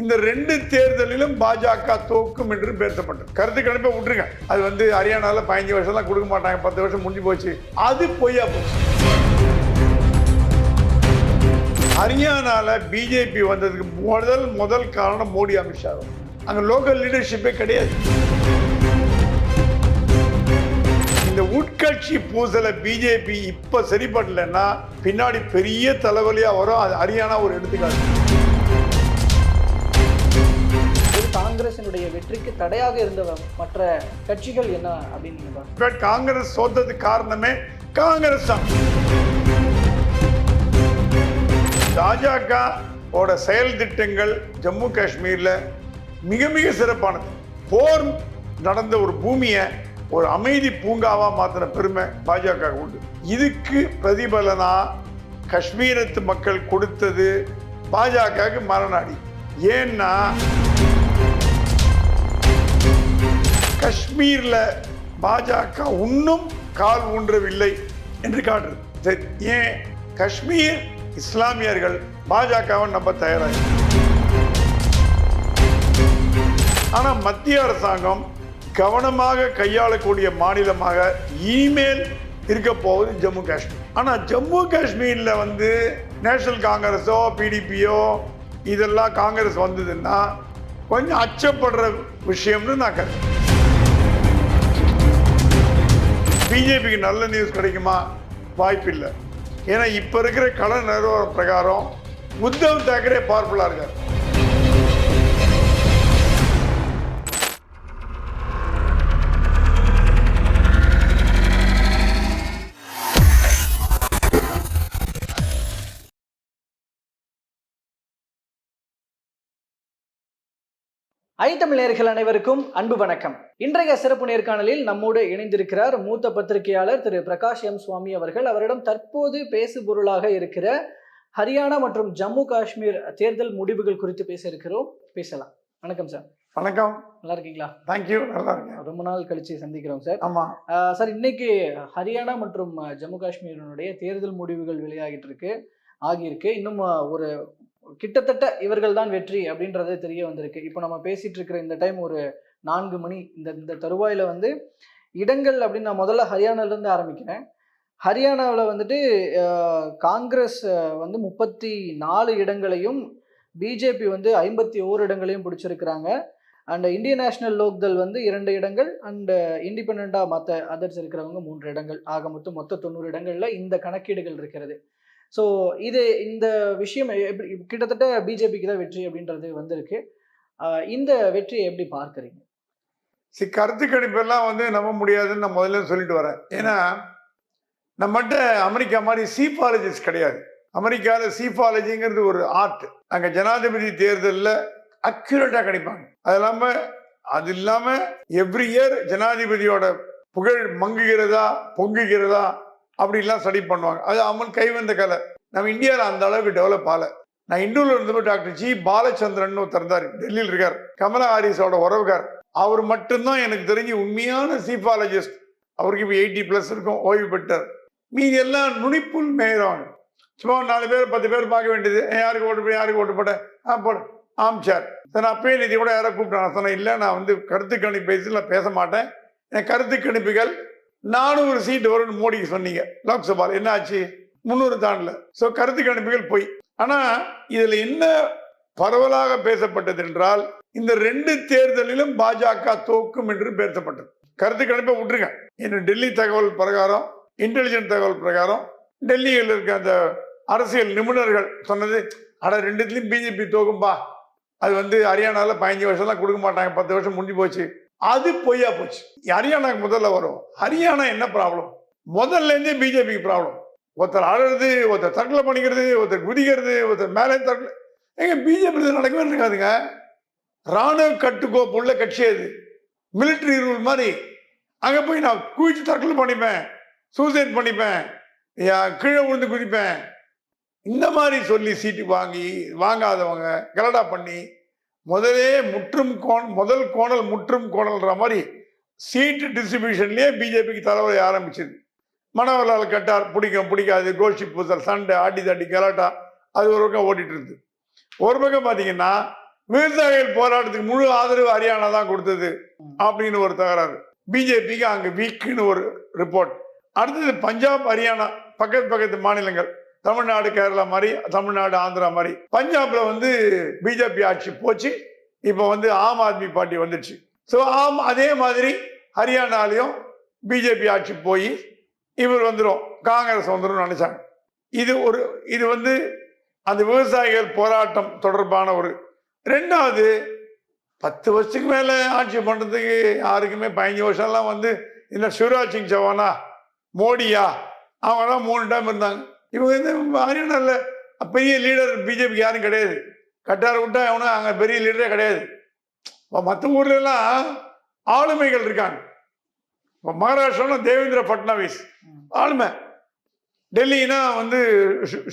இந்த ரெண்டு தேர்தலிலும் பாஜக தோக்கும் என்று பேசப்பட்டது. கருத்து கணிப்பை விட்டுருங்க. அது வந்து ஹரியானால பதினஞ்சு வருஷம்லாம் கொடுக்க மாட்டாங்க. பத்து வருஷம் முடிஞ்சு போச்சு. அது பொய்யா போச்சு. ஹரியானால பிஜேபி வந்ததுக்கு முதல் முதல் காரணம் மோடி அமித்ஷா தான். அங்க லோக்கல் லீடர்ஷிப்பே கிடையாது. இந்த உட்கட்சி பூசலை பிஜேபி இப்ப சரி பண்ணலன்னா பின்னாடி பெரிய தலைவலியா வரும். அது ஹரியானா ஒரு எடுத்துக்காட்டு. காங்கிரசினுடைய வெற்றிக்கு தடையாக இருந்த மற்ற கட்சிகள் என்ன அப்படின்னு காங்கிரஸ் சோத்தது காரணமே காங்கிரஸ் தான். பாஜக ஓட செயல் திட்டங்கள் ஜம்மு காஷ்மீர்ல மிக மிக சிறப்பானது. போர் நடந்த ஒரு பூமியை ஒரு அமைதி பூங்காவா மாத்தின பெருமை பாஜக உண்டு. இதுக்கு பிரதிபலனா காஷ்மீரத்து மக்கள் கொடுத்தது பாஜகவுக்கு மரணாடி ஏன்னா காஷ்மீர்ல பாஜக இன்னும் கால் ஊன்றவில்லை என்று காட்டுறது சரி ஏன்? காஷ்மீர் இஸ்லாமியர்கள் பாஜகவை நம்ப தயாராக. ஆனால் மத்திய அரசாங்கம் கவனமாக கையாளக்கூடிய மாநிலமாக இனிமேல் இருக்க போகுது ஜம்மு காஷ்மீர். ஆனால் ஜம்மு காஷ்மீரில் வந்து நேஷனல் காங்கிரஸோ பிடிபியோ இதெல்லாம் காங்கிரஸ் வந்ததுன்னா கொஞ்சம் அச்சப்படுற விஷயம்னு நான் கருத்து பிஜேபிக்கு நல்ல நியூஸ் கிடைக்குமா? வாய்ப்பில்லை. ஏன்னா இப்போ இருக்கிற கள நிலவரம் பிரகாரம் உத்தவ் தாக்கரே பவர்ஃபுல்லாக இருக்கார். ஐத்தமிழர்கள் அனைவருக்கும் அன்பு வணக்கம். இன்றைய சிறப்பு நேர்காணலில் நம்மோடு இணைந்திருக்கிறார் மூத்த பத்திரிகையாளர் திரு பிரகாஷ் எம் சுவாமி அவர்கள். அவரிடம் தற்போது பேசு பொருளாக இருக்கிற ஹரியானா மற்றும் ஜம்மு காஷ்மீர் தேர்தல் முடிவுகள் குறித்து பேச இருக்கிறோம். பேசலாம். வணக்கம் சார். வணக்கம். நல்லா இருக்கீங்களா? தேங்க்யூ நல்லா இருக்கேன். ரொம்ப நாள் கழிச்சு சந்திக்கிறோம் சார். ஆமாம் சார் இன்னைக்கு ஹரியானா மற்றும் ஜம்மு காஷ்மீரினுடைய தேர்தல் முடிவுகள் வெளியாகிட்டு இருக்கு ஆகியிருக்கு. இன்னும் ஒரு கிட்டத்தட்ட இவர்கள் தான் வெற்றி அப்படின்றது தெரிய வந்திருக்கு. இப்போ நம்ம பேசிட்டு இருக்கிற இந்த டைம் ஒரு நான்கு மணி இந்த இந்த தருவாயில் வந்து இடங்கள் அப்படின்னு நான் முதல்ல ஹரியானாலேருந்து ஆரம்பிக்கிறேன். ஹரியானாவில் வந்துட்டு காங்கிரஸ் வந்து முப்பத்தி நாலு இடங்களையும் பிஜேபி வந்து ஐம்பத்தி ஓரு இடங்களையும் பிடிச்சிருக்கிறாங்க. அண்ட் இந்தியன் நேஷனல் லோக்தல் வந்து இரண்டு இடங்கள் அண்ட் இண்டிபெண்ட்டாக மற்ற அதர்ஸ் இருக்கிறவங்க மூன்று இடங்கள். ஆக மொத்தம் மொத்த தொண்ணூறு இடங்களில் இந்த கணக்கீடுகள் இருக்கிறது. ஸோ இது இந்த விஷயம் எப்படி கிட்டத்தட்ட பிஜேபிக்கு தான் வெற்றி அப்படின்றது வந்திருக்கு. இந்த வெற்றியை எப்படி பார்க்குறீங்க? சரி கருத்து கணிப்பெல்லாம் வந்து நம்ப முடியாதுன்னு நான் முதல்ல சொல்லிட்டு வரேன். ஏன்னா நம்மகிட்ட அமெரிக்கா மாதிரி சீஃபாலஜிஸ்ட் கிடையாது. அமெரிக்காவில் சீஃபாலஜிங்கிறது ஒரு ஆர்ட் அங்கே ஜனாதிபதி தேர்தலில் அக்யூரேட்டாக கிடைப்பாங்க அது இல்லாமல் அது இல்லாமல் எவ்ரி இயர் ஜனாதிபதியோட புகழ் மங்குகிறதா பொங்குகிறதா அப்படிலாம் ஸ்டடி பண்ணுவாங்க. அது அவன் கைவந்த கலை. நம்ம இந்தியாவில் அந்த அளவுக்கு டெவலப் ஆகலை. நான் இண்டூரில் இருந்தப்போ டாக்டர் ஜி பாலச்சந்திரன் ஒருத்தர் இருந்தார். டெல்லியில் இருக்கார். கமலா ஹாரிஸோட உறவுகார் அவர் மட்டும்தான் எனக்கு தெரிஞ்சு உண்மையான சீஃபாலஜிஸ்ட் அவருக்கு இப்போ எயிட்டி ப்ளஸ் இருக்கும். ஓய்வு பெற்றார். மீதி எல்லாம் நுனிப்புல் மேயறாங்க சும்மா நாலு பேர் பத்து பேர் பார்க்க வேண்டியது. யாருக்கு ஓட்டு போய் யாருக்கு ஓட்டு போட்ட ஆ போட. ஆம் சார் நான் அப்பயே நிதி கூட யாரை கூப்பிட்டாங்க. சொன்னேன் இல்லை நான் வந்து கருத்து கணிப்பு நான் பேச மாட்டேன். என் கருத்து கணிப்புகள் நானூறு சீட்டு வரும்னு மோடிக்கு சொன்னீங்க. லோக்சபாவில் என்ன ஆச்சு முன்னூறு தாண்டல. ஸோ கருத்து கணிப்புகள் போய். ஆனால் இதில் என்ன பரவலாக பேசப்பட்டது என்றால் இந்த ரெண்டு தேர்தலிலும் பாஜக தோக்கும் என்று பேசப்பட்டது. கருத்து கணிப்பை விட்டுருங்க. இன்னும் டெல்லி தகவல் பிரகாரம் இன்டெலிஜென்ட் தகவல் பிரகாரம் டெல்லியில் இருக்க அந்த அரசியல் நிபுணர்கள் சொன்னது ஆனால் ரெண்டுத்துலையும் பிஜேபி தோக்கும்பா. அது வந்து ஹரியானாவில் பதினஞ்சு வருஷம்லாம் கொடுக்க மாட்டாங்க. பத்து வருஷம் முடிஞ்சு போச்சு. அது பொய்யா போச்சு. ஹரியானாக்கு முதல்ல வரும். ஹரியானா என்ன ப்ராப்ளம் முதல்ல இருந்தே பிஜேபிக்கு ப்ராப்ளம் ஒருத்தர் அழறது ஒருத்தர் தற்கொலை பண்ணிக்கிறது ஒருத்தர் குதிக்கிறது ஒருத்தர் மேலே தற்கொலை. எங்க பிஜேபி நடக்கவே இருக்காதுங்க ராணுவ கட்டுக்கோப்பு உள்ள கட்சி அது மிலிட்ரி ரூல் மாதிரி. அங்கே போய் நான் குவிச்சு தற்கொலை பண்ணிப்பேன். சூசைட் பண்ணிப்பேன். கீழே விழுந்து குதிப்பேன். இந்த மாதிரி சொல்லி சீட்டு வாங்கி வாங்காதவங்க கலடா பண்ணி முதலே முற்றும் கோண் முதல் கோணல் முற்றும் கோணல்ன்ற மாதிரி சீட்டு டிஸ்ட்ரிபியூஷன்லேயே பிஜேபிக்கு தலைவரை ஆரம்பிச்சது. மனவலால் கட்டார் பிடிக்கும் பிடிக்காது கோஷி பூசல் சண்டை ஆடி தாட்டி கலாட்டா அது ஒரு பக்கம் ஓடிட்டு இருந்தது ஒரு பக்கம் பார்த்தீங்கன்னா விவசாயிகள் போராட்டத்துக்கு முழு ஆதரவு ஹரியானா தான் கொடுத்தது அப்படின்னு ஒரு தகராறு. பிஜேபிக்கு அங்கே வீக்குன்னு ஒரு ரிப்போர்ட் அடுத்தது பஞ்சாப் ஹரியானா பக்கத்து பக்கத்து மாநிலங்கள். தமிழ்நாடு கேரளா மாதிரி தமிழ்நாடு ஆந்திரா மாதிரி. பஞ்சாப்ல வந்து பிஜேபி ஆட்சி போச்சு. இப்போ வந்து ஆம் ஆத்மி பார்ட்டி வந்துடுச்சு ஸோ ஆம் அதே மாதிரி ஹரியானாலையும் பிஜேபி ஆட்சி போய் இவர் வந்துடும் காங்கிரஸ் வந்துடும் நினைச்சாங்க. இது ஒரு இது வந்து அந்த விவசாயிகள் போராட்டம் தொடர்பான ஒரு ரெண்டாவது பத்து வருஷத்துக்கு மேலே ஆட்சி பண்ணுறதுக்கு யாருக்குமே பதினஞ்சு வருஷம்லாம் வந்து இந்த சிவராஜ் சிங் சௌஹானா மோடியா அவங்களாம் மூணு டைம் இருந்தாங்க. இவங்க வந்து ஹரியானாவில் பெரிய லீடர் பிஜேபிக்கு யாரும் கிடையாது. கட்டார் விட்டா அவனும் அங்கே பெரிய லீடரே கிடையாது. இப்போ மற்ற ஊர்லலாம் ஆளுமைகள் இருக்காங்க. இப்போ மகாராஷ்டிராவில் தேவேந்திர ஃபட்னவிஸ் ம். ஆளுமை. டெல்லினா வந்து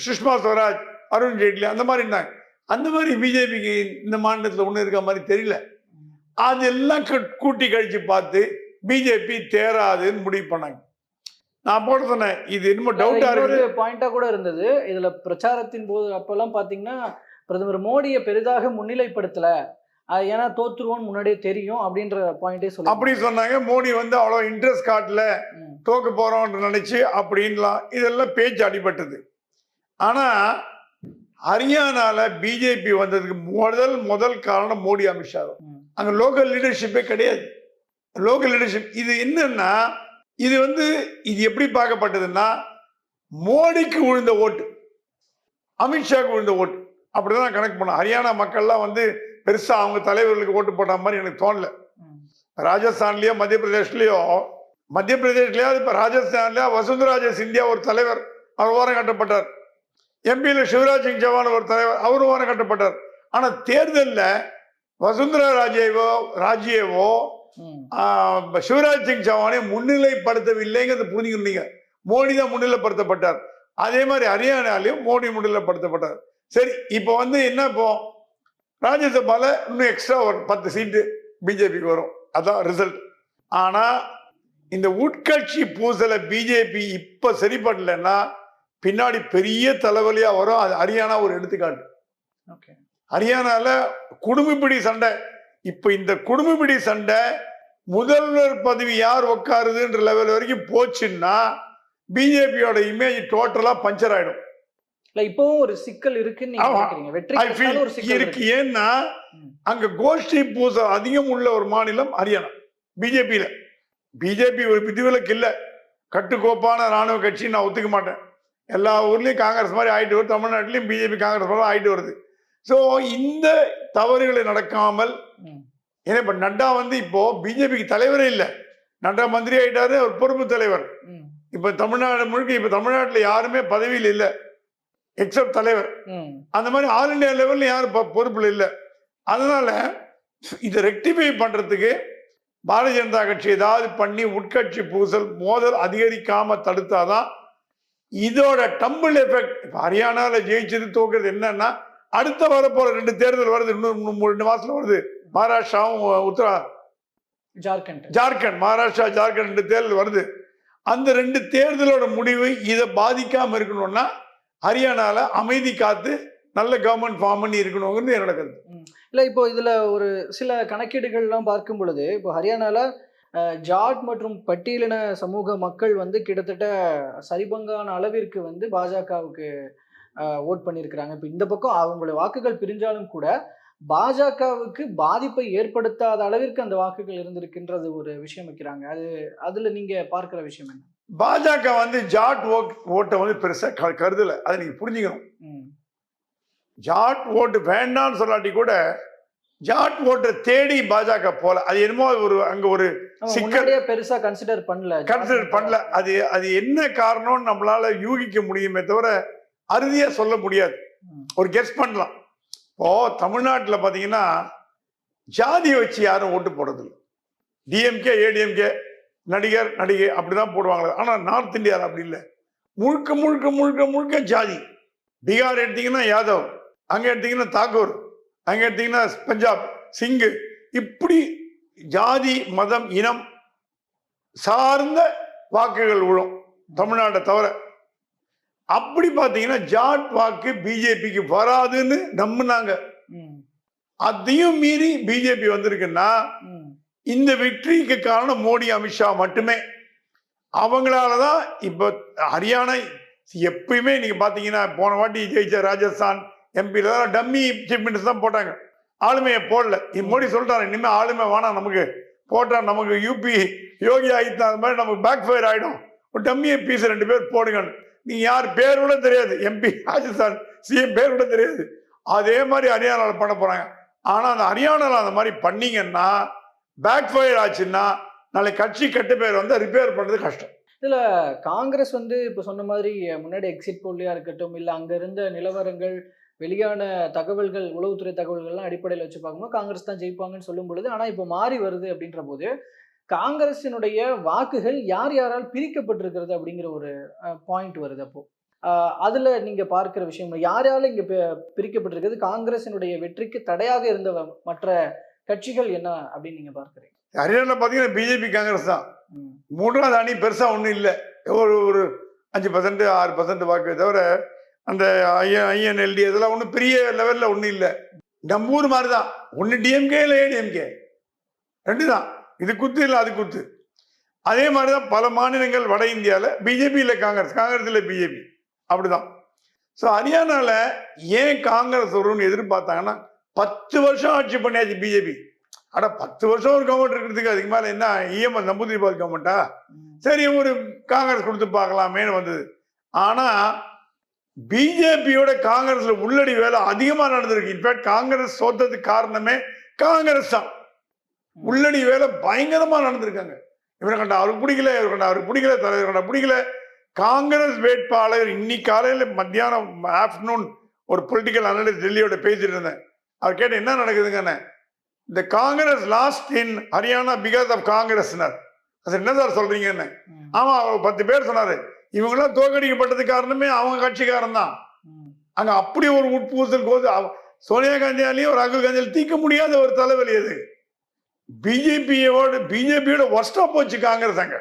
சுஷ்மா ஸ்வராஜ் அருண் ஜேட்லி அந்த மாதிரி இருந்தாங்க. அந்த மாதிரி பிஜேபிக்கு இந்த மாநிலத்தில் ஒன்றும் இருக்க மாதிரி தெரியல. அதெல்லாம் கூட்டி கழிச்சு பார்த்து பிஜேபி தேராதுன்னு முடிவு பண்ணாங்க. நான் போட சொன்னேன். இது என்னமோ டவுட்டா இருக்குது. பாயிண்டா கூட இருந்தது. இதுல பிரச்சாரத்தின் போது அப்பெல்லாம் பாத்தீங்கன்னா பிரதமர் மோடியை பெரிதாக முன்னிலைப்படுத்தல. ஏன்னா தோத்துருவோம்னு முன்னாடியே தெரியும் அப்படின்ற பாயிண்டே சொல்லி அப்படி சொன்னாங்க. மோடி வந்து அவ்வளோ இன்ட்ரெஸ்ட் காட்டல. தோக்க போறோம்னு நினைச்சு அப்படின்லாம். இதெல்லாம் பேச்சு அடிபட்டது. ஆனா ஹரியானால பிஜேபி வந்ததுக்கு முதல் முதல் காரணம் மோடி அமித்ஷா. அங்க லோக்கல் லீடர்ஷிப்பே கிடையாது. லோக்கல் லீடர்ஷிப் இது என்னன்னா இது வந்து இது எப்படி பார்க்கப்பட்டதுன்னா மோடிக்கு விழுந்த ஓட்டு அமித்ஷாக்கு விழுந்த ஓட்டு. அப்படிதான் கணக்கு பண்ணோம் ஹரியானா மக்கள்லாம் வந்து பெருசா அவங்க தலைவர்களுக்கு ஓட்டு போட்ட மாதிரி எனக்கு தோணல. ராஜஸ்தான்லயோ மத்திய பிரதேஷ்லயோ மத்திய பிரதேஷ்லயோ இப்ப ராஜஸ்தான்லயோ வசுந்தராஜ சிந்தியா ஒரு தலைவர் அவர் ஓரம் கட்டப்பட்டார். எம்பியில் சிவராஜ் சிங் சௌஹான் ஒரு தலைவர் அவரும் ஓரம் கட்டப்பட்டார். ஆனா தேர்தலில் வசுந்தரா ராஜேவோ ராஜ்யேவோ சிவராஜ் சிங் சௌஹானை முன்னிலைப்படுத்தவில்லைங்கிறத புரிஞ்சுக்கணும் நீங்க. மோடி தான் முன்னிலைப்படுத்தப்பட்டார். அதே மாதிரி ஹரியானாலையும் மோடி முன்னிலைப்படுத்தப்பட்டார். சரி இப்போ வந்து என்ன இப்போ? ராஜ்யசபால இன்னும் எக்ஸ்ட்ரா ஒரு பத்து சீட்டு பிஜேபிக்கு வரும். அதான் ரிசல்ட் ஆனா இந்த உட்கட்சி பூசலை பிஜேபி இப்ப சரி பண்ணலைன்னா பின்னாடி பெரிய தலைவலியா வரும். அது ஹரியானா ஒரு எடுத்துக்காட்டு. ஓகே. ஹரியானால குடும்பப்பிடி சண்டை. இப்ப இந்த குடும்பப்பிடி சண்டை முதல்வர் பதவி யார் உட்காருதுன்ற லெவல் வரைக்கும் போச்சுன்னா பிஜேபியோட இமேஜ் டோட்டலா பஞ்சர் ஆயிடும். இல்ல இப்பவும் ஒரு சிக்கல் இருக்குன்னு இருக்கு. ஏன்னா. அங்க கோஷ்டி பூசை அதிகம் உள்ள ஒரு மாநிலம் ஹரியானா பிஜேபியில பிஜேபி ஒரு விதிவிலக்கு இல்ல. கட்டுக்கோப்பான ராணுவ கட்சி நான் ஒத்துக்க மாட்டேன். எல்லா ஊர்லயும் காங்கிரஸ் மாதிரி ஆயிட்டு வருது தமிழ்நாட்டிலையும் பிஜேபி காங்கிரஸ் மாதிரி ஆயிட்டு வருது. ஸோ இந்த தவறுகளை நடக்காமல். ஏன்னா இப்ப நட்டா வந்து இப்போ பிஜேபிக்கு தலைவரே இல்லை. நட்டா மந்திரி ஆயிட்டாரு அவர் பொறுப்பு தலைவர். இப்ப தமிழ்நாடு முழுக்க இப்ப தமிழ்நாட்டுல யாருமே பதவியில் இல்லை. எக்ஸப்ட் தலைவர். அந்த மாதிரி ஆல் இண்டியா லெவல்ல யாரும் பொறுப்புல இல்லை. அதனால இதை ரெக்டிஃபை பண்றதுக்கு பாரதிய ஜனதா கட்சி ஏதாவது பண்ணி உட்கட்சி பூசல் மோதல் அதிகரிக்காம தடுத்தாதான் இதோட டம்பிள் எஃபெக்ட் இப்போ ஹரியானால ஜெயிச்சது தோக்குறது என்னன்னா அடுத்த வரப்போற ரெண்டு தேர்தல் வருது இன்னும் ரெண்டு மாசத்துல வருது. மகாராஷ்டிராவும் உத்தரா ஜார்க்கண்ட். ஜார்க்கண்ட் மகாராஷ்டிரா ஜார்க்கண்ட் ரெண்டு தேர்தல் வருது. அந்த ரெண்டு தேர்தலோட முடிவு இதை பாதிக்காம இருக்கணும்னா ஹரியானால அமைதி காத்து நல்ல கவர்மெண்ட் ஃபார்ம் பண்ணி இருக்கணுங்கிறது என்னோட கருத்து. இல்ல இப்போ இதுல ஒரு சில கணக்கீடுகள்லாம் பார்க்கும் பொழுது இப்போ ஹரியானால அஹ், ஜாட் மற்றும் பட்டியலின சமூக மக்கள் வந்து கிட்டத்தட்ட சரிபங்கான அளவிற்கு வந்து பாஜகவுக்கு ஓட் பண்ணியிருக்கிறாங்க. இப்போ இந்த பக்கம் அவங்களுடைய வாக்குகள் பிரிஞ்சாலும் கூட பாஜகவுக்கு பாதிப்பை ஏற்படுத்தாத அளவிற்கு அந்த வாக்குகள் இருந்திருக்குன்றது ஒரு விஷயம் வைக்கிறாங்க. அது அதுல நீங்க பார்க்கிற விஷயம் என்ன? பாஜக வந்து ஜாட் ஓட் ஓட்டை வந்து பெருசா க- கருதல. அதை நீங்க புரிஞ்சுக்கணும். ஜாட் ஓட்டு வேண்டாம்னு சொல்லாட்டி கூட ஜாட் ஓட்டை தேடி பாஜக போல. அது என்னமோ ஒரு அங்க ஒரு சிக்கல். பெருசா கன்சிடர் பண்ணல கன்சிடர் பண்ணல. அது அது என்ன காரணம்னு நம்மளால யூகிக்க முடியுமே தவிர அறுதியா சொல்ல முடியாது. ஒரு கெஸ் பண்ணலாம். இப்போ தமிழ்நாட்டில் பார்த்தீங்கன்னா ஜாதியை வச்சு யாரும் ஓட்டு போடுறதில்லை. டிஎம்கே ஏடிஎம்கே நடிகர் நடிகை அப்படிதான் போடுவாங்க ஆனால் நார்த் இந்தியாவில் அப்படி இல்லை. முழுக்க முழுக்க முழுக்க முழுக்க ஜாதி. பீகார் எடுத்தீங்கன்னா யாதவ் அங்கே எடுத்தீங்கன்னா தாக்கூர் அங்கே எடுத்தீங்கன்னா பஞ்சாப் சிங்கு. இப்படி ஜாதி மதம் இனம் சார்ந்த வாக்குகள் விழும் தமிழ்நாட்டை தவிர அப்படி பார்த்தீங்கன்னா ஜாட் வாக்கு பிஜேபிக்கு வராதுன்னு நம்பினாங்க. அதையும் மீறி பிஜேபி வந்திருக்குன்னா இந்த வெற்றிக்கு காரணம் மோடி அமித்ஷா மட்டுமே. அவங்களால தான் இப்போ ஹரியானா எப்பயுமே நீங்க பாத்தீங்கன்னா போன வாட்டி ஜெயிச்ச ராஜஸ்தான் எம்பில டம்மி சீஃப் மினிஸ்டர் தான் போட்டாங்க. ஆளுமையை போடல. மோடி சொல்லிட்டாரு இனிமே ஆளுமை வேணாம் நமக்கு போட்டா நமக்கு யூபி யோகி அது மாதிரி நமக்கு பேக் ஃபயர் ஆயிடும். ஒரு டம்மியை பீஸ் ரெண்டு பேர் போடுங்கன்னு. நீ யார் பேர் கூட தெரியாது. எம்பி ராஜஸ்தான் சிஎம் பேர் கூட தெரியாது. அதே மாதிரி ஹரியானாவில் பண்ண போறாங்க. ஆனால் அந்த ஹரியானாவில் அந்த மாதிரி பண்ணீங்கன்னா பேக் ஃபயர் ஆச்சுன்னா நாளைக்கு கட்சி கெட்ட பேர் வந்து ரிப்பேர் பண்ணுறது கஷ்டம். இதில் காங்கிரஸ் வந்து இப்போ சொன்ன மாதிரி முன்னாடி எக்ஸிட் போலியாக இருக்கட்டும் இல்லை அங்கே இருந்த நிலவரங்கள் வெளியான தகவல்கள் உளவுத்துறை தகவல்கள்லாம் அடிப்படையில் வச்சு பார்க்கும்போது காங்கிரஸ் தான் ஜெயிப்பாங்கன்னு சொல்லும் பொழுது ஆனால் இப்போ மாறி வருது அப்படின்ற போது காங்கிரசினுடைய வாக்குகள் யார் யாரால் பிரிக்கப்பட்டிருக்கிறது அப்படிங்கிற ஒரு பாயிண்ட் வருது அப்போ. அதுல நீங்க பார்க்கிற விஷயம் யார் யாரால இங்க பிரிக்கப்பட்டிருக்கிறது? காங்கிரசினுடைய வெற்றிக்கு தடையாக இருந்த மற்ற கட்சிகள் என்ன அப்படின்னு நீங்க பார்க்குறீங்க? ஹரியானா பார்த்தீங்கன்னா பிஜேபி காங்கிரஸ் தான். மூன்றாவது அணி பெருசா ஒன்றும் இல்லை. ஒரு ஒரு அஞ்சு பர்சன்ட் ஆறு பர்சன்ட் வாக்கு தவிர அந்த ஐஎன் ஐஎன்எல்டி இதெல்லாம் ஒன்றும் பெரிய லெவலில் ஒன்றும் இல்லை. நம்ம ஊர் மாதிரி தான் ஒன்று டிஎம்கே இல்லை ஏடிஎம்கே ரெண்டு தான் இது குத்து இல்லை அது குத்து. அதே மாதிரி தான் பல மாநிலங்கள் வட இந்தியாவில் பிஜேபி இல்லை காங்கிரஸ். காங்கிரஸ் இல்லை பிஜேபி. அப்படிதான். ஸோ ஹரியானாவில் ஏன் காங்கிரஸ் வரும்னு எதிர்பார்த்தாங்கன்னா பத்து வருஷம் ஆட்சி பண்ணியாச்சு பிஜேபி. அட பத்து வருஷம் ஒரு கவர்மெண்ட் இருக்கிறதுக்கு அதுக்கு மேலே என்ன இஎம்எஸ் நம்பூதிரிபால் கவர்மெண்ட்டா சரி ஒரு காங்கிரஸ் கொடுத்து பார்க்கலாமேன்னு வந்தது. ஆனா பிஜேபியோட காங்கிரஸ்ல உள்ளடி வேலை அதிகமா நடந்திருக்கு. இன்ஃபேக்ட் காங்கிரஸ் சோத்ததுக்கு காரணமே காங்கிரஸ் தான். உள்ளடி வேலை பயங்கரமா நடந்திருக்காங்க. இவரை கண்டா அவருக்கு பிடிக்கல இவர் கண்டா அவருக்கு பிடிக்கல தலைவர் கண்டா பிடிக்கல. காங்கிரஸ் வேட்பாளர் இன்னைக்கு காலையில மத்தியானம் ஆஃப்டர்நூன் ஒரு பொலிட்டிக்கல் அனலிஸ்ட் டெல்லியோட பேசிட்டு இருந்தேன். அவர் கேட்ட என்ன நடக்குதுங்கன்னு? இந்த Congress lost in Haryana because of காங்கிரஸ்னர் அது என்ன சார் சொல்றீங்கன்னு? ஆமா அவர் பத்து பேர் சொன்னாரு. இவங்கெல்லாம் தோற்கடிக்கப்பட்டது காரணமே அவங்க கட்சிக்காரன் தான். அங்க அப்படி ஒரு உட்பூசல் அவ- சோனியா காந்தியாலையும் ராகுல் காந்தியாலும் தீர்க்க முடியாத ஒரு தலைவலி அது. பிஜேபியோட பிஜேபியோட ஒர்ஸ்டா போச்சு காங்கிரஸ் அங்க.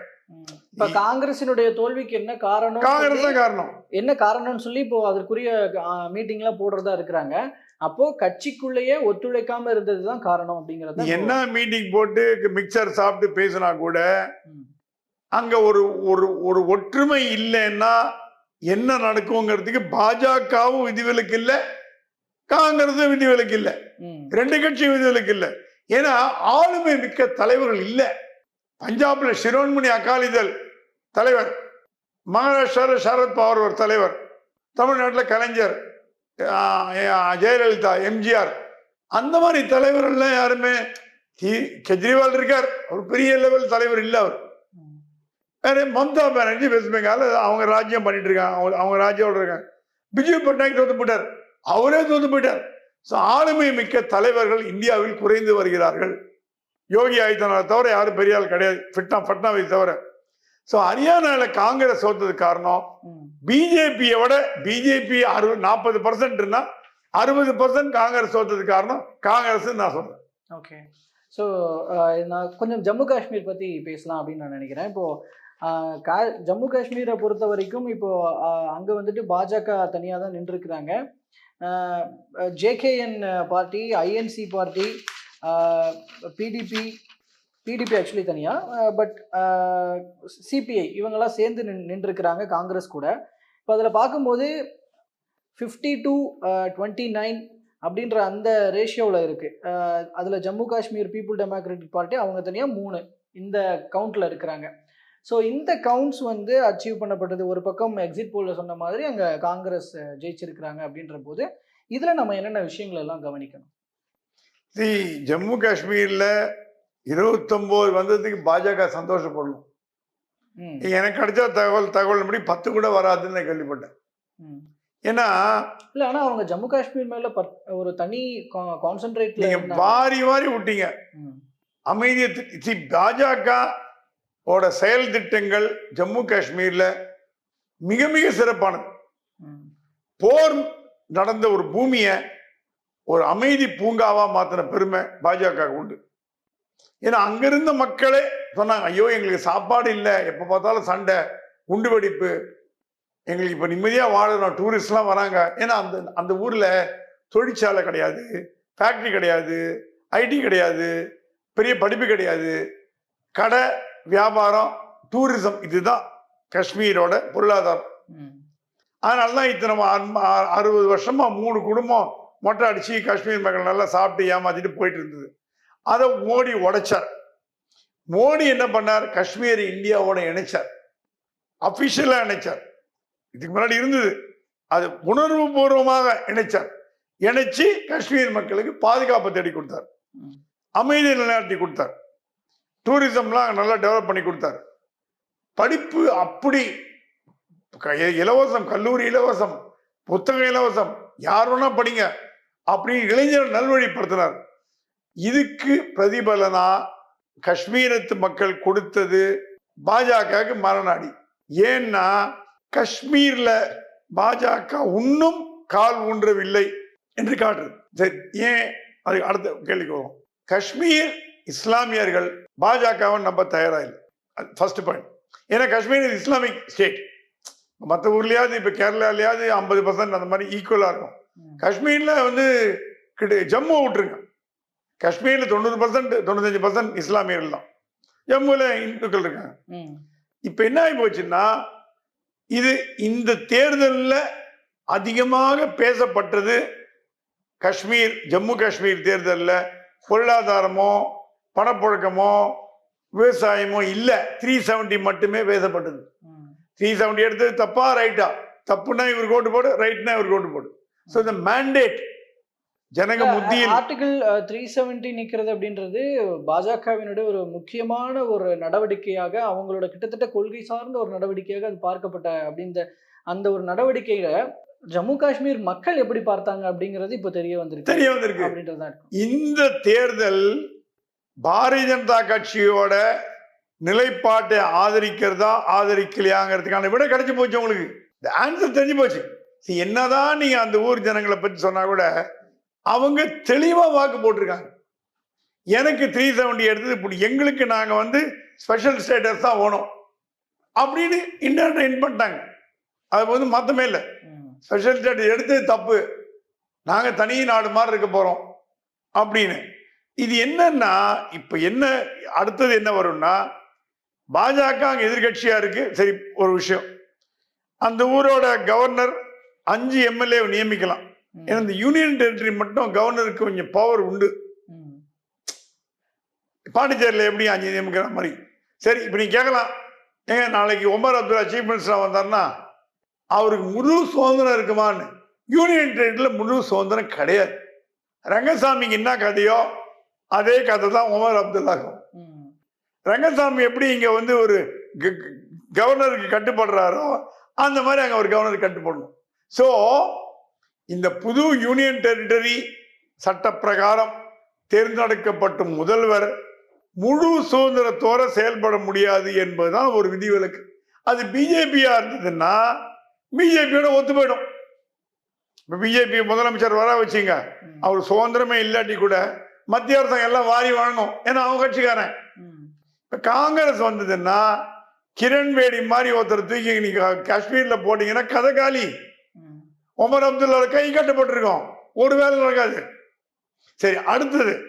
இப்ப காங்கிரசினுடைய தோல்விக்கு என்ன காரணம் காங்கிரஸ் தான் காரணம். என்ன காரணம்னு சொல்லி இப்போ அதற்குரிய மீட்டிங்லாம் போடுறதா இருக்கிறாங்க. அப்போ கட்சிக்குள்ளேயே ஒத்துழைக்காம இருந்ததுதான் காரணம் அப்படிங்கறது என்ன மீட்டிங் போட்டு மிக்சர் சாப்பிட்டு பேசினா கூட. அங்க ஒரு ஒரு ஒரு ஒற்றுமை இல்லைன்னா என்ன நடக்குங்கிறதுக்கு பாஜகவும் விதிவிலக்கு இல்லை காங்கிரஸும் விதிவிலக்கு இல்லை. ரெண்டு கட்சியும் விதிவிலக்கு இல்லை. ஏன்னா ஆளுமை மிக்க தலைவர்கள் இல்லை. பஞ்சாப்ல சிரோன்மணி அகாலிதள் தலைவர் மகாராஷ்டிராவில் சரத் பவார் ஒரு தலைவர் தமிழ்நாட்டில் கலைஞர் ஜெயலலிதா எம்ஜிஆர். அந்த மாதிரி தலைவர்கள்லாம் யாருமே கெஜ்ரிவால் இருக்கார். ஒரு பெரிய லெவல் தலைவர் இல்லை அவர். வேற மம்தா பானர்ஜி வெஸ்ட் பெங்கால் அவங்க ராஜ்யம் பண்ணிட்டு இருக்காங்க. அவங்க அவங்க ராஜ்யோட இருக்காங்க. பிஜு பட்நாயக் தோத்து போயிட்டார். அவரே தோத்து போயிட்டார். ஸோ ஆளுமை மிக்க தலைவர்கள் இந்தியாவில் குறைந்து வருகிறார்கள். யோகி ஆதித்யநாத் தவிர யாரும் பெரிய ஆள் கிடையாது. ஃபிட்னா ஃபட்னாவிஸ் தவிர. ஸோ ஹரியானாவில் காங்கிரஸ் தோத்ததுக்கு காரணம். பிஜேபியை விட பிஜேபி அறுபது நாற்பது பர்சன்ட்னா அறுபது பர்சன்ட் காங்கிரஸ் தோத்ததுக்கு காரணம் காங்கிரஸ் நான் சொல்றேன். ஓகே. ஸோ நான் கொஞ்சம் ஜம்மு காஷ்மீர் பற்றி பேசலாம் அப்படின்னு நான் நினைக்கிறேன். இப்போ ஆஹ், கா ஜம்மு காஷ்மீரை பொறுத்த வரைக்கும் இப்போ அங்கே வந்துட்டு பாஜக தனியாக தான் நின்றுருக்குறாங்க. JKN party INC party PDP PDP actually தனியாக பட் சிபிஐ இவங்கெல்லாம் சேர்ந்து நின் நின்றுருக்குறாங்க காங்கிரஸ் கூட. இப்போ அதில் பார்க்கும்போது ஃபிஃப்டி டூ டுவெண்ட்டி நைன் அப்படின்ற அந்த ரேஷியோவில் இருக்குது அதில் Jammu Kashmir people democratic party அவங்க தனியாக மூணு இந்த கவுண்டில் இருக்கிறாங்க. ஸோ இந்த கவுண்ட்ஸ் வந்து அச்சீவ் பண்ணப்பட்டது. ஒரு பக்கம் எக்ஸிட் போலில் சொன்ன மாதிரி அங்கே காங்கிரஸ் ஜெயிச்சிருக்கிறாங்க அப்படின்ற போது இதில் நம்ம என்னென்ன விஷயங்கள் எல்லாம் கவனிக்கணும்? சி ஜம்மு காஷ்மீர்ல இருபத்தொம்போது வந்ததுக்கு பாஜக சந்தோஷப்படணும். ம். எனக்கு கிடைச்ச தகவல் தகவல் படி பத்து கூட வராதுன்னு நான் கேள்விப்பட்டேன். ம். ஏன்னா இல்லை ஆனால் அவங்க ஜம்மு காஷ்மீர் மேலே ஒரு தனி கான்சென்ட்ரேட்ல நீங்க வாரி வாரி விட்டீங்க. அமைதியை தி- பாஜக ஓட செயல் திட்டங்கள் ஜம்மு காஷ்மீர்ல மிக மிக சிறப்பானது. போர் நடந்த ஒரு பூமியை ஒரு அமைதி பூங்காவா மாத்தின பெருமை பாஜக உண்டு. ஏன்னா அங்கிருந்த மக்களே சொன்னாங்க ஐயோ எங்களுக்கு சாப்பாடு இல்லை. எப்போ பார்த்தாலும் சண்டை குண்டு வெடிப்பு எங்களுக்கு இப்போ நிம்மதியாக வாழணும். டூரிஸ்ட்லாம் வராங்க. ஏன்னா அந்த அந்த ஊரில் தொழிற்சாலை கிடையாது ஃபேக்ட்ரி கிடையாது ஐடி கிடையாது பெரிய படிப்பு கிடையாது. கடை வியாபாரம் டூரிசம் இதுதான் காஷ்மீரோட பொருளாதாரம். அதனால தான் இத்தனை அறுபது வருஷமா மூணு குடும்பம் மொட்டை அடிச்சு காஷ்மீர் மக்கள் நல்லா சாப்பிட்டு ஏமாத்திட்டு போயிட்டு இருந்தது. அதை மோடி உடைச்சார். மோடி என்ன பண்ணார்? காஷ்மீர் இந்தியாவோட இணைச்சார். அபிஷியலா இணைச்சார். இதுக்கு முன்னாடி இருந்தது. அது உணர்வு பூர்வமாக இணைச்சார். இணைச்சு காஷ்மீர் மக்களுக்கு பாதுகாப்பு தேடி கொடுத்தார். ம். அமைதி நிலைநாட்டி கொடுத்தார். டூரிசம்லாம் நல்லா டெவலப் பண்ணி கொடுத்தார். படிப்பு அப்படி இலவசம் கல்லூரி இலவசம் புத்தகம் இலவசம் யார் வேணா படிங்க அப்படின்னு இளைஞர் நல்வழிப்படுத்தினார் இதுக்கு பிரதிபலனா காஷ்மீரத்து மக்கள் கொடுத்தது பாஜகவுக்கு மரணாடி ஏன்னா காஷ்மீர்ல பாஜக இன்னும் கால் ஊன்றவில்லை என்று காட்டுறது சரி ஏன்? அது அடுத்த கேள்விக்கு வரும் காஷ்மீர் இஸ்லாமியர்கள் பாஜகவை நம்ப தயாரா இல்லை ஃபர்ஸ்ட் பாயிண்ட் ஏன்னா காஷ்மீர் இது இஸ்லாமிக் ஸ்டேட் மற்ற ஊர்லயாவது இப்ப கேரளாலயாவது ஐம்பது பர்சன்ட் அந்த மாதிரி ஈக்குவலா இருக்கும். காஷ்மீர்ல வந்து கிட்ட ஜம்மு விட்டுருங்க. காஷ்மீர்ல தொண்ணூறு பர்சன்ட் தொண்ணூத்தஞ்சு பர்சன்ட் இஸ்லாமியர்கள் தான். ஜம்முல இந்துக்கள் இருக்காங்க. இப்ப என்ன ஆகி போச்சுன்னா இது இந்த தேர்தலில் அதிகமாக பேசப்பட்டது காஷ்மீர் ஜம்மு காஷ்மீர் தேர்தலில் பொருளாதாரமோ பணப்புழக்கமோ விவசாயமோ இல்லை. த்ரீ செவன்டி மட்டுமே பேசப்பட்டது. த்ரீ செவன்டி எடுத்தது தப்பா ரைட்டா தப்புனா இவருக்கு ஓட்டு போடு ரைட்னா இவருக்கு ஓட்டு போடு. ஸோ இந்த மேண்டேட் ஜனங்க முத்தியில். ஆர்டிகிள் த்ரீ செவன்டி நிக்கிறது அப்படின்றது பாஜகவினுடைய ஒரு முக்கியமான ஒரு நடவடிக்கையாக அவங்களோட கிட்டத்தட்ட கொள்கை சார்ந்த ஒரு நடவடிக்கையாக அது பார்க்கப்பட்ட அப்படின்ற அந்த ஒரு நடவடிக்கையில ஜம்மு காஷ்மீர் மக்கள் எப்படி பார்த்தாங்க அப்படிங்கிறது இப்போ தெரிய வந்திருக்கு. தெரிய வந்திருக்கு. அப்படின்றதா இந்த தேர்தல் பாரதிய ஜனதா கட்சியோட நிலைப்பாட்டை ஆதரிக்கிறதா ஆதரிக்கலையாங்கிறதுக்கான விட கிடைச்சு போச்சு உங்களுக்கு. இந்த ஆன்சர் தெரிஞ்சு போச்சு. என்னதான் நீங்க அந்த ஊர் ஜனங்களை பத்தி சொன்னா கூட அவங்க தெளிவா வாக்கு போட்டிருக்காங்க. எனக்கு த்ரீ செவன்டி எடுத்தது இப்படி எங்களுக்கு நாங்க வந்து ஸ்பெஷல் ஸ்டேட்டஸ் தான் வேணும். அப்படின்னு இன்டர்டைன் பண்ணிட்டாங்க. அது வந்து மத்தமே இல்லை. ஸ்பெஷல் ஸ்டேட்டஸ் எடுத்தது தப்பு. நாங்க தனி நாடு மாதிரி இருக்க போறோம். அப்படின்னு. இது என்னன்னா இப்ப என்ன அடுத்தது என்ன வரும்னா பாஜக அங்க எதிர்கட்சியா இருக்கு. சரி ஒரு விஷயம். அந்த ஊரோட கவர்னர் அஞ்சு எம்எல்ஏ நியமிக்கலாம். ஏன்னா இந்த யூனியன் டெரிட்டரி மட்டும் கவர்னருக்கு கொஞ்சம் பவர் உண்டு. பாண்டிச்சேரியில் எப்படி அஞ்சு நியமிக்கிற மாதிரி? சரி இப்போ நீ கேட்கலாம். ஏங்க நாளைக்கு ஒமர் அப்துல்லா சீஃப் மினிஸ்டர் வந்தார்னா அவருக்கு முழு சுதந்திரம் இருக்குமான்னு. யூனியன் டெரிட்டரியில் முழு சுதந்திரம் கிடையாது. ரங்கசாமிக்கு என்ன கதையோ அதே கதை தான் உமர் அப்துல்லாக்கும். ரங்கசாமி எப்படி இங்க வந்து ஒரு கவர்னருக்கு கட்டுப்படுறாரோ அந்த மாதிரி அங்க ஒரு கவர்னருக்கு கட்டுப்படணும். ஸோ இந்த புது யூனியன் டெரிட்டரி சட்டப்பிரகாரம் தேர்ந்தெடுக்கப்பட்ட முதல்வர் முழு சுதந்திரத்தோட செயல்பட முடியாது என்பதுதான் ஒரு விதிவிலக்கு. அது பிஜேபியா இருந்ததுன்னா பிஜேபியோட ஒத்து போயிடும். இப்போ பிஜேபி முதலமைச்சர் வர வச்சுங்க. அவர் சுதந்திரமே இல்லாட்டி கூட மத்திய அரசாங்கம் எல்லாம் வாரி வழங்கும். ஏன்னா அவங்க கட்சிக்காரன். இப்ப காங்கிரஸ் வந்ததுன்னா கிரண் பேடி மாதிரி ஒருத்தர் தூக்கி நீங்க காஷ்மீர்ல போட்டீங்கன்னா கதை காலி. ம். உமர் அப்துல்லா கை கட்டப்பட்டிருக்கோம். ஒரு வேலை நடக்காது. சரி அடுத்தது.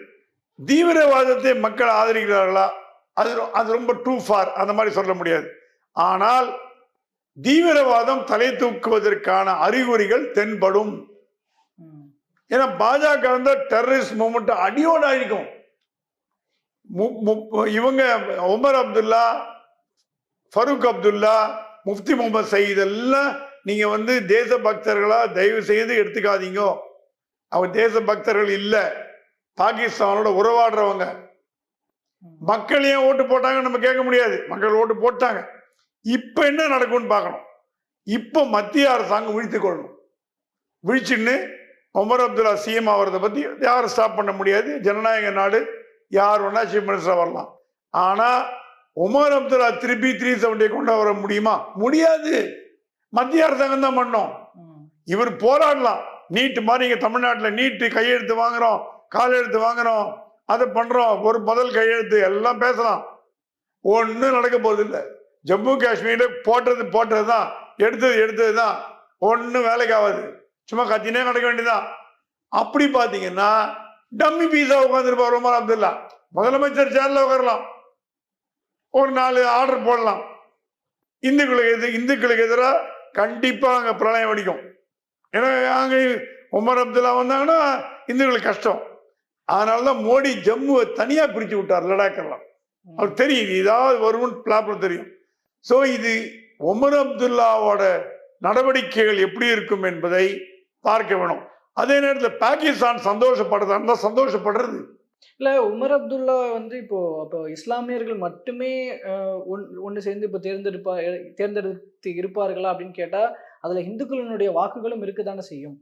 தீவிரவாதத்தை மக்கள் ஆதரிக்கிறார்களா? அது அது ரொம்ப டூ ஃபார் அந்த மாதிரி சொல்ல முடியாது. ஆனால் தீவிரவாதம் தலை தூக்குவதற்கான அறிகுறிகள் தென்படும். ஏன்னா பாஜக வந்து டெரரிஸ்ட் மூமெண்ட் அடியோட அழிக்கும் மு- மு- இவங்க உமர் அப்துல்லா ஃபரூக் அப்துல்லா முஃப்தி முகமது சயீத் எல்லாம் நீங்கள் வந்து தேச பக்தர்களா தயவு செய்து எடுத்துக்காதீங்க. அவங்க தேச பக்தர்கள் இல்லை. பாகிஸ்தானோட உறவாடுறவங்க. மக்கள் ஏன் ஓட்டு போட்டாங்க நம்ம கேட்க முடியாது. மக்கள் ஓட்டு போட்டாங்க. இப்போ என்ன நடக்கும்னு பார்க்கணும். இப்போ மத்திய அரசாங்கம் விழித்துக்கொள்ளணும். விழிச்சுன்னு உமர் அப்துல்லா சிஎம் ஆகிறத பத்தி யாரும் ஸ்டாப் பண்ண முடியாது. ஜனநாயக நாடு யார் வேணா சீஃப் மினிஸ்டர் வரலாம். ஆனா உமர் அப்துல்லா திருப்பி த்ரீ செவன்டி கொண்டு வர முடியுமா? முடியாது. மத்திய அரசாங்கம் தான் பண்ணோம். இவர் போராடலாம். நீட் மாதிரி இங்க தமிழ்நாட்டுல நீட்டு கையெழுத்து வாங்குறோம் காலெழுத்து வாங்குறோம் அதை பண்றோம். ஒரு முதல் கையெழுத்து எல்லாம் பேசலாம். ஒன்றும் நடக்க போறது இல்லை. ஜம்மு காஷ்மீர்ல போட்டது போட்டது தான் எடுத்தது எடுத்தது தான் ஒன்றும் வேலைக்கு ஆகாது. சும்மா கத்தினே நடக்க வேண்டியதுதான். அப்படி பார்த்தீங்கன்னா டம்மி பீஸா உட்காந்துருப்பார் உமர் அப்துல்லா. முதலமைச்சர் சேர்ல உட்காரலாம். ஒரு நாலு ஆர்டர் போடலாம். இந்துக்களுக்கு எதிர் இந்துக்களுக்கு எதிராக கண்டிப்பா அங்க பிரளயம் வெடிக்கும். ஏன்னா அங்க உமர் அப்துல்லா வந்தாங்கன்னா இந்துக்களுக்கு கஷ்டம். அதனால தான் மோடி ஜம்முவை தனியா பிரிச்சு விட்டார் லடாக்கெல்லாம் அவருக்கு தெரியும் ஏதாவது வரும்னு பிளாப்ல தெரியும். ஸோ இது உமர் அப்துல்லாவோட நடவடிக்கைகள் எப்படி இருக்கும் என்பதை பார்க்க வேணும். அதே நேரத்தில் பாகிஸ்தான் சந்தோஷப்படுறதா தான் சந்தோஷப்படுறது. இல்ல உமர் அப்துல்லா வந்து இப்போ அப்போ இஸ்லாமியர்கள் மட்டுமே ஒன்- ஒண்ணு சேர்ந்து இப்போ தேர்ந்தெடுப்பா தேர்ந்தெடுத்து இருப்பார்களா அப்படின்னு கேட்டா அதுல இந்துக்களினுடைய வாக்குகளும் இருக்கதானே செய்யும்.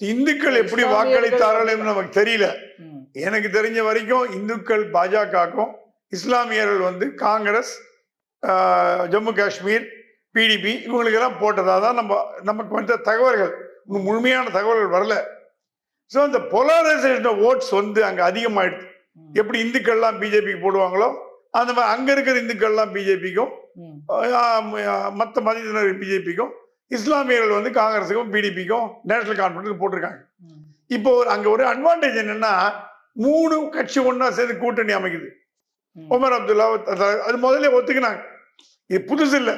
இந்துக்கள் எப்படி வாக்களித்தார்கள் நமக்கு தெரியல. எனக்கு தெரிஞ்ச வரைக்கும் இந்துக்கள் பாஜகவுக்கும் இஸ்லாமியர்கள் வந்து காங்கிரஸ் ஜம்மு காஷ்மீர் பிடிபி இவங்களுக்கெல்லாம் போட்டதாக தான் நம்ம நமக்கு வந்த தகவல்கள். இன்னும் முழுமையான தகவல்கள் வரல. ஸோ அந்த பொலரைசேஷன் ஓட்ஸ் வந்து அங்கே அதிகமாயிடுது. எப்படி இந்துக்கள்லாம் பிஜேபிக்கு போடுவாங்களோ அந்த மாதிரி அங்கே இருக்கிற இந்துக்கள்லாம் பிஜேபிக்கும் மற்ற மதத்தினர் பிஜேபிக்கும் இஸ்லாமியர்கள் வந்து காங்கிரஸுக்கும் பிடிபிக்கும் நேஷனல் கான்ஃபரன்ஸுக்கு போட்டிருக்காங்க. இப்போ அங்க ஒரு அட்வான்டேஜ் என்னன்னா மூணு கட்சி ஒண்ணா சேர்ந்து கூட்டணி அமைக்குது. உமர் அப்துல்லா அது- முதல்ல ஒத்துக்கினாங்க. இது புதுசு இல்லை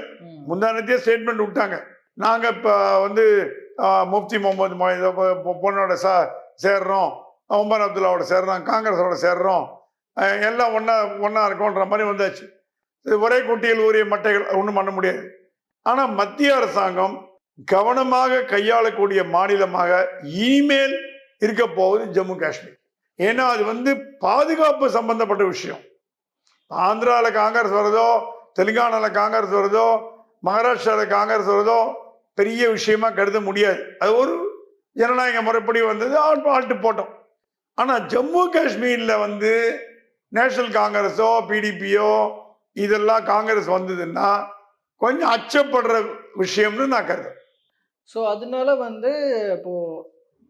முந்தானத்தையே ஸ்டேட்மெண்ட் விட்டாங்க. நாங்க இப்ப வந்து முஃப்தி முகமது பொண்ணோட சா சேர்றோம். உமர் அப்துல்லாவோட சேர்றோம் காங்கிரஸோட சேர்றோம். எல்லாம் ஒன்றா ஒன்றா இருக்கோன்ற மாதிரி வந்தாச்சு. இது ஒரே குட்டியில் ஊறிய மட்டைகள் ஒன்றும் பண்ண முடியாது. ஆனால் மத்திய அரசாங்கம் கவனமாக கையாளக்கூடிய மாநிலமாக இனிமேல் இருக்க போகுது ஜம்மு காஷ்மீர். ஏன்னா அது வந்து பாதுகாப்பு சம்பந்தப்பட்ட விஷயம். ஆந்திராவில் காங்கிரஸ் வருதோ தெலுங்கானாவில் காங்கிரஸ் வருதோ மகாராஷ்டிராவில் காங்கிரஸ் வருதோ பெரிய விஷயமா கருத முடியாது. அது ஒரு ஜனநாயக முறைப்படி வந்தது. ஆட்டு ஆட்டு போட்டோம். ஆனா ஜம்மு காஷ்மீர்ல வந்து நேஷனல் காங்கிரஸோ பிடிபியோ இதெல்லாம் காங்கிரஸ் வந்ததுன்னா கொஞ்சம் அச்சப்படுற விஷயம்னு நான் கருதுறேன். ஸோ அதனால வந்து இப்போ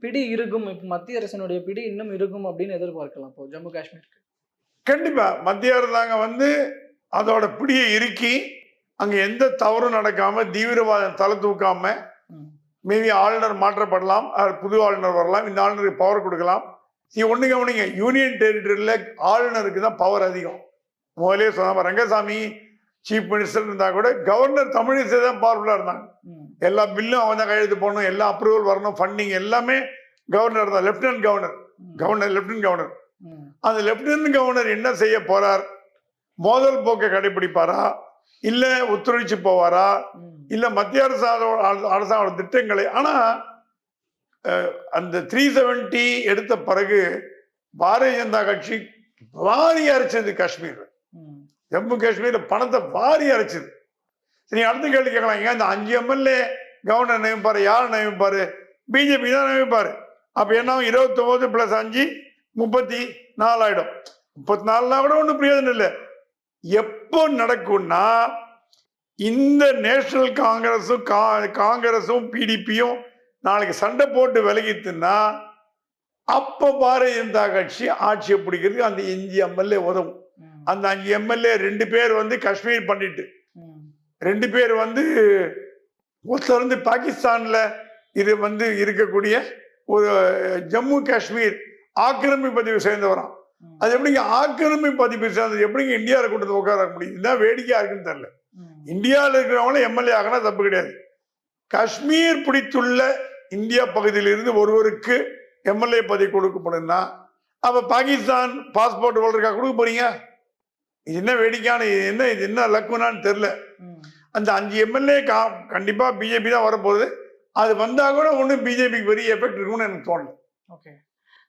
பிடி இருக்கும். இப்போ மத்திய அரசினுடைய பிடி இன்னும் இருக்கும் அப்படின்னு எதிர்பார்க்கலாம் இப்போ ஜம்மு காஷ்மீருக்கு. கண்டிப்பா. மத்திய அரசாங்கம் வந்து அதோட பிடியை இறுக்கி அங்க எந்த தவறும் நடக்காம தீவிரவாதம் தலை தூக்காம மேபி ஆளுநர் மாற்றப்படலாம் புது ஆளுநர் வரலாம் இந்த ஆளுநருக்கு பவர் கொடுக்கலாம். நீ ஒண்ணு கவனிங்க யூனியன் டெரிட்டரியில ஆளுநருக்கு தான் பவர் அதிகம். முதலே சொன்ன ரங்கசாமி சீஃப் மினிஸ்டர் இருந்தா கூட கவர்னர் தமிழிசை தான் பவர்ஃபுல்லா இருந்தாங்க. எல்லா பில்லும் அவன் தான் கையெழுத்து போடணும் எல்லா அப்ரூவல் வரணும் ஃபண்டிங் எல்லாமே கவர்னர் தான் lieutenant governor governor lieutenant governor அந்த லெப்டினன்ட் கவர்னர் என்ன செய்ய போறார்? மோதல் போக்கை கடைபிடிப்பாரா? இல்ல ஒத்துழைச்சு போவாரா? இல்ல மத்திய அரசாங்க அரசாங்க திட்டங்களை ஆனா அஹ், அந்த த்ரீ செவன்டி எடுத்த பிறகு பாரதிய ஜனதா கட்சி வாரி அரைச்சது காஷ்மீர் ஜம்மு காஷ்மீர்ல பணத்தை வாரி அரைச்சது. நீ அடுத்த கேள்வி கேட்கலாம். ஏன் இந்த அஞ்சு எம்எல்ஏ கவர்னர் நியமிப்பாரு யார் நியமிப்பாரு? பிஜேபி தான் நியமிப்பாரு. அப்ப என்ன இருபத்தி ஒன்பது பிளஸ் அஞ்சு முப்பத்தி நாலு ஆயிடும். முப்பத்தி நாலுனா கூட ஒன்றும் பிரயோஜனம் இல்லை. எப்போ நடக்கும்னா இந்த நேஷனல் காங்கிரஸும் காங்கிரஸும் பிடிபியும் நாளைக்கு சண்டை போட்டு விலகித்துன்னா அப்ப பாரதிய ஜனதா கட்சி ஆட்சியை பிடிக்கிறதுக்கு அந்த அஞ்சு எம்எல்ஏ உதவும். அந்த அஞ்சு எம்எல்ஏ ரெண்டு பேர் வந்து காஷ்மீர் பண்ணிட்டு. ரெண்டு பேர் வந்து ஒருத்தர் வந்து பாகிஸ்தான்ல இது வந்து இருக்கக்கூடிய ஒரு ஜம்மு காஷ்மீர் ஆக்கிரமி பதிவு சேர்ந்தவராம் ம், அது எப்படிங்க ஆக்கிரமி பதிவு சேர்ந்தது எப்படிங்க இந்தியாவில் கொண்டு உட்கார முடியும்? இதுதான் வேடிக்கையா இருக்குன்னு தெரியல. இந்தியாவில் இருக்கிறவங்களும் எம்எல்ஏ ஆகினா தப்பு கிடையாது. காஷ்மீர் பிடித்துள்ள இந்தியா பகுதியிலிருந்து ஒருவருக்கு எம்எல்ஏ பதவி கொடுக்கப்படும்னா அப்ப பாகிஸ்தான் பாஸ்போர்ட் ஹோல்டருக்கா கொடுக்க போறீங்க? இது என்ன வேடிக்கையான இது என்ன இது என்ன லக்குனான்னு தெரியல. அந்த அஞ்சு எம்எல்ஏ கா கண்டிப்பா பிஜேபி தான் வரப்போகுது. அது வந்தா கூட ஒன்றும் பிஜேபிக்கு பெரிய எஃபெக்ட் இருக்கும்னு எனக்கு தோணல. ஓகே.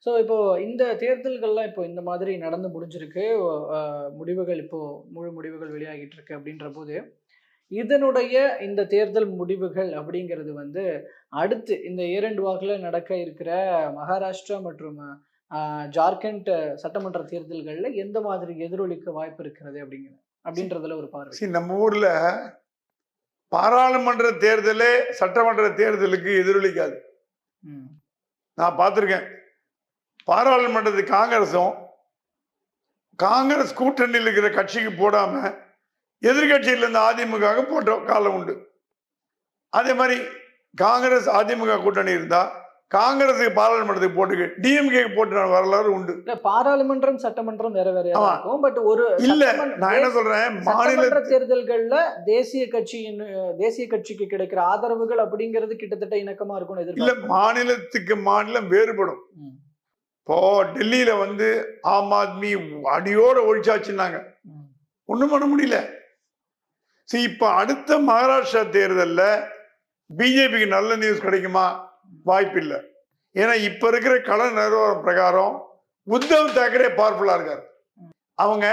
ஸோ இப்போ இந்த தேர்தல்கள்லாம் இப்போ இந்த மாதிரி நடந்து முடிஞ்சிருக்கு. முடிவுகள் இப்போ முழு முடிவுகள் வெளியாகிட்டு இருக்கு அப்படின்ற போது இதனுடைய இந்த தேர்தல் முடிவுகள் அப்படிங்கிறது வந்து அடுத்து இந்த இரண்டு வாக்கில் நடக்க இருக்கிற மகாராஷ்டிரா மற்றும் ஜார்க்கண்ட் சட்டமன்ற தேர்தல்களில் எந்த மாதிரி எதிரொலிக்க வாய்ப்பு இருக்கிறது அப்படிங்கிற அப்படின்றதுல ஒரு பார்வை. நம்ம ஊர்ல பாராளுமன்ற தேர்தலே சட்டமன்ற தேர்தலுக்கு எதிரொலிக்காது. நான் பார்த்துருக்கேன். பாராளுமன்றத்துக்கு காங்கிரஸும் காங்கிரஸ் கூட்டணியில் இருக்கிற கட்சிக்கு போடாம எதிர்கட்சியில் இருந்த அதிமுக போட்ட காலம் உண்டு. அதே மாதிரி காங்கிரஸ் அதிமுக கூட்டணி இருந்தா காங்கிரஸுக்கு பாராளுமன்றத்துக்கு போட்டு டிஎம்கே போட்டு வரலாறு உண்டு. இல்ல பாராளுமன்றம் சட்டமன்றம் வேற வேற. இருக்கும். பட் ஒரு இல்ல நான் என்ன சொல்றேன்? மாநில தேர்தல்கள்ல தேசிய கட்சியின் தேசிய கட்சிக்கு கிடைக்கிற ஆதரவுகள் அப்படிங்கிறது கிட்டத்தட்ட இணக்கமா இருக்கும்னு இல்ல மாநிலத்துக்கு மாநிலம் வேறுபடும். இப்போ டெல்லியில வந்து ஆம் ஆத்மி அடியோட ஒழிச்சாச்சுன்னாங்க. ஒன்றும் பண்ண முடியல. சரி இப்போ அடுத்த மகாராஷ்டிரா தேர்தலில் பிஜேபிக்கு நல்ல நியூஸ் கிடைக்குமா? வாய்ப்பில்லை. ஏன்னா இப்ப இருக்கிற கள நிலவரம் பிரகாரம் உத்தவ் தாக்கரே பவர்ஃபுல்லா இருக்காரு. அவங்க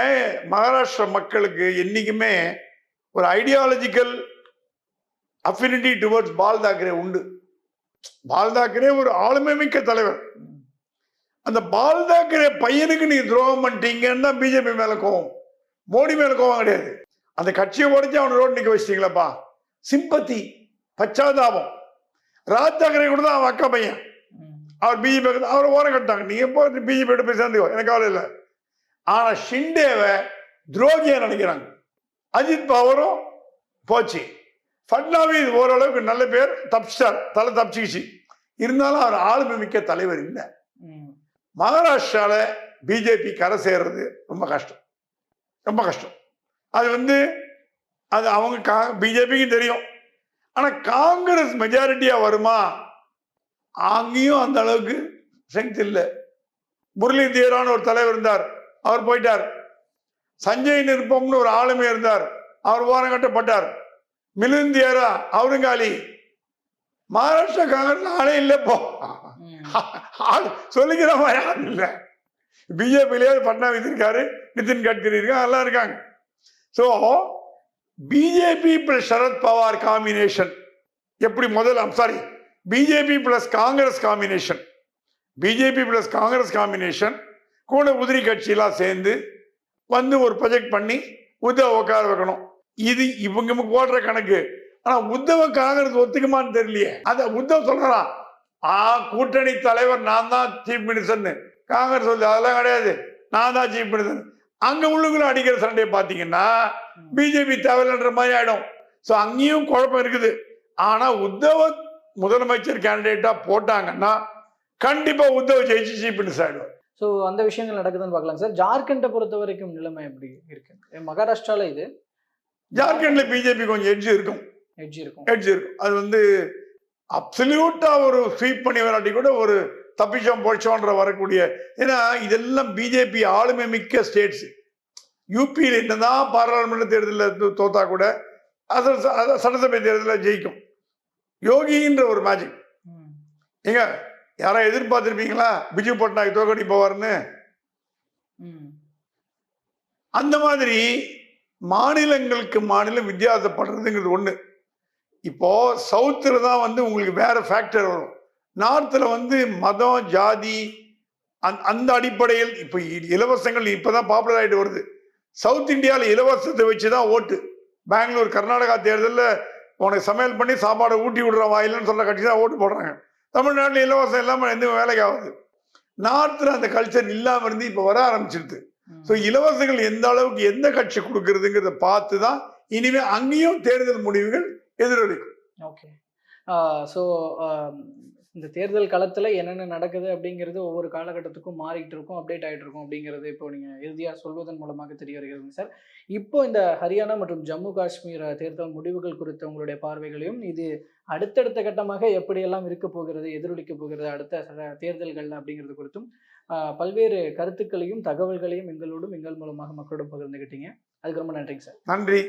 மகாராஷ்டிரா மக்களுக்கு என்னைக்குமே ஒரு ideological affinity towards Bal Thackeray உண்டு. பால் தாக்கரே ஒரு ஆளுமை மிக்க தலைவர். அந்த பால் தாக்கரே பையனுக்கு நீ துரோகம் பண்ணிட்டீங்கன்னா பிஜேபி மேல கோவம். மோடி மேல கோவம் கிடையாது. அந்த கட்சியை உடைச்சு அவனை ரோடு நிக்க வச்சிட்டீங்களப்பா. சிம்பத்தி பச்சாதாபம். ராஜ் தாக்கரே கூட தான் அவன் அக்கா பையன். அவர் பிஜேபி அவரை ஓரம் கட்டாங்க நீங்கள் போய் பிஜேபி போய் சேர்ந்துக்கோ? எனக்கு கவலை இல்லை. ஆனா ஷிண்டேவை துரோகியா நினைக்கிறாங்க. அஜித் பவரும் போச்சு. ஃபட்னாவிஸ் ஓரளவுக்கு நல்ல பேர். தப்பிச்சிட்டார். தலை தப்பிச்சிக்கிச்சு. இருந்தாலும் அவர் ஆளுமை மிக்க தலைவர் இல்லை. மகாராஷ்டிராவில் பிஜேபி கரை சேர்றது ரொம்ப கஷ்டம். ரொம்ப கஷ்டம். அது வந்து அது அவங்க கா பிஜேபிக்கும் தெரியும். ஆனால் காங்கிரஸ் மெஜாரிட்டியாக வருமா? அங்கேயும் அந்த அளவுக்கு ஸ்ட்ரென்த் இல்லை. முரளி தீரான்னு ஒரு தலைவர் இருந்தார். அவர் போயிட்டார். சஞ்சய் நிருப்பம்னு ஒரு ஆளுமை இருந்தார். அவர் ஓரம் கட்டப்பட்டார். மிலிந்தியரா அவரும் காலி மகாராஷ்டிரா காங்கிரஸ் ஆளே இல்லை போ ஆள் சொல்லிக்கிற மாதிரி ஆள் இல்லை. பிஜேபியிலே பட்னாவிஸ் இருக்காரு நிதின் கட்கரி இருக்காங்க. எல்லாம் இருக்காங்க so BJP plus Sharad Pawar combination எப்படி முதல்ல sorry BJP plus Congress combination BJP plus Congress combination கூட உதிரி கட்சியெல்லாம் சேர்ந்து வந்து ஒரு ப்ரொஜெக்ட் பண்ணி உத்தவ உட்கார வைக்கணும். இது இவங்க போடுற கணக்கு. ஆனா உத்தவ காங்கிரஸ் ஒத்துக்குமான்னு தெரியலையே. அத உத்தவ் சொல்றான் ஆ கூட்டணி தலைவர் நான் தான் சீஃப் மினிஸ்டர்னு காங்கிரஸ் சொல்லி அதெல்லாம் கிடையாது. நான் தான் சீஃப் மினிஸ்டர் அங்க உள்ளுக்குள்ள அடிக்கிற சண்டையை பாத்தீங்கன்னா பிஜேபி தேவையில்லைன்ற மாதிரி ஆயிடும். ஸோ அங்கேயும் குழப்பம் இருக்குது. ஆனா உத்தவ முதலமைச்சர் கேண்டிடேட்டா போட்டாங்கன்னா கண்டிப்பா உத்தவ் ஜெயிச்சு சீஃப் மினிஸ்டர் ஆயிடுவார். ஸோ அந்த விஷயங்கள் நடக்குதுன்னு பார்க்கலாம் சார். ஜார்க்கண்டை பொறுத்த வரைக்கும் நிலைமை எப்படி இருக்கு? மகாராஷ்டிரால இது. ஜார்க்கண்ட்ல பிஜேபி கொஞ்சம் எட்ஜ் இருக்கும். எட்ஜ் இருக்கும். எட்ஜ் இருக்கும். அது வந்து அப்சல்யூட்டா ஒரு ஸ்வீப் பண்ணி வராட்டி கூட ஒரு தப்பிச்சோம் பொழிச்சோன்ற வரக்கூடிய ஏன்னா இதெல்லாம் பிஜேபி ஆளுமை மிக்க ஸ்டேட்ஸ் யூபியில் என்னதான் பாராளுமன்ற தேர்தலில் தோத்தா கூட அது சட்டசபை தேர்தலில் ஜெயிக்கும். யோகின்ற ஒரு மேஜிக் ம், ஏங்க யாரோ எதிர்பார்த்திருப்பீங்களா? பிஜு பட்நாயக் தோக்கடி போவார்னு அந்த மாதிரி மாநிலங்களுக்கு மாநிலம் வித்தியாசப்படுறதுங்கிறது ஒண்ணு. இப்போ சவுத்துல தான் வந்து உங்களுக்கு வேற ஃபேக்டர் வரும். நார்த்தில் வந்து மதம் ஜாதி அந்த அந்த அடிப்படையில் இப்போ இலவசங்கள் இப்பதான் பாப்புலர் ஆயிட்டு வருது. சவுத் இந்தியாவில் இலவசத்தை வச்சு தான் ஓட்டு. பெங்களூர் கர்நாடகா தேர்தலில் உனக்கு சமையல் பண்ணி சாப்பாடை ஊட்டி விடுற வாயிலன்னு சொல்ற கட்சி தான் ஓட்டு போடுறாங்க. தமிழ்நாட்டில் இலவசம் இல்லாமல் எந்த வேலைக்கு ஆகுது. நார்த்தில் அந்த கல்ச்சர் இல்லாமல் இருந்து இப்போ வர ஆரம்பிச்சிருது. ஸோ இலவசங்கள் எந்த அளவுக்கு எந்த கட்சி கொடுக்கறதுங்கிறத பார்த்து தான் இனிமே அங்கேயும் தேர்தல் முடிவுகள் எதிரொலிக்கும். ஓகே. ஸோ இந்த தேர்தல் களத்தில் என்னென்ன நடக்குது அப்படிங்கிறது ஒவ்வொரு காலகட்டத்துக்கும் மாறிக்கிட்டு இருக்கும் அப்டேட் ஆகிட்டு இருக்கும் அப்படிங்கிறது இப்போ நீங்கள் இறுதியாக சொல்வதன் மூலமாக தெரிய வருகிறது சார். இப்போ இந்த ஹரியானா மற்றும் ஜம்மு காஷ்மீர் தேர்தல் முடிவுகள் குறித்த உங்களுடைய பார்வைகளையும் இது அடுத்தடுத்த கட்டமாக எப்படியெல்லாம் இருக்க போகிறது எதிரொலிக்க போகிறது அடுத்த தேர்தல்கள் அப்படிங்கிறது குறித்தும் பல்வேறு கருத்துக்களையும் தகவல்களையும் எங்களோடும் எங்கள் மூலமாக மக்களோடும் பகிர்ந்துக்கிட்டீங்க அதுக்கு ரொம்ப நன்றிங்க சார். நன்றி.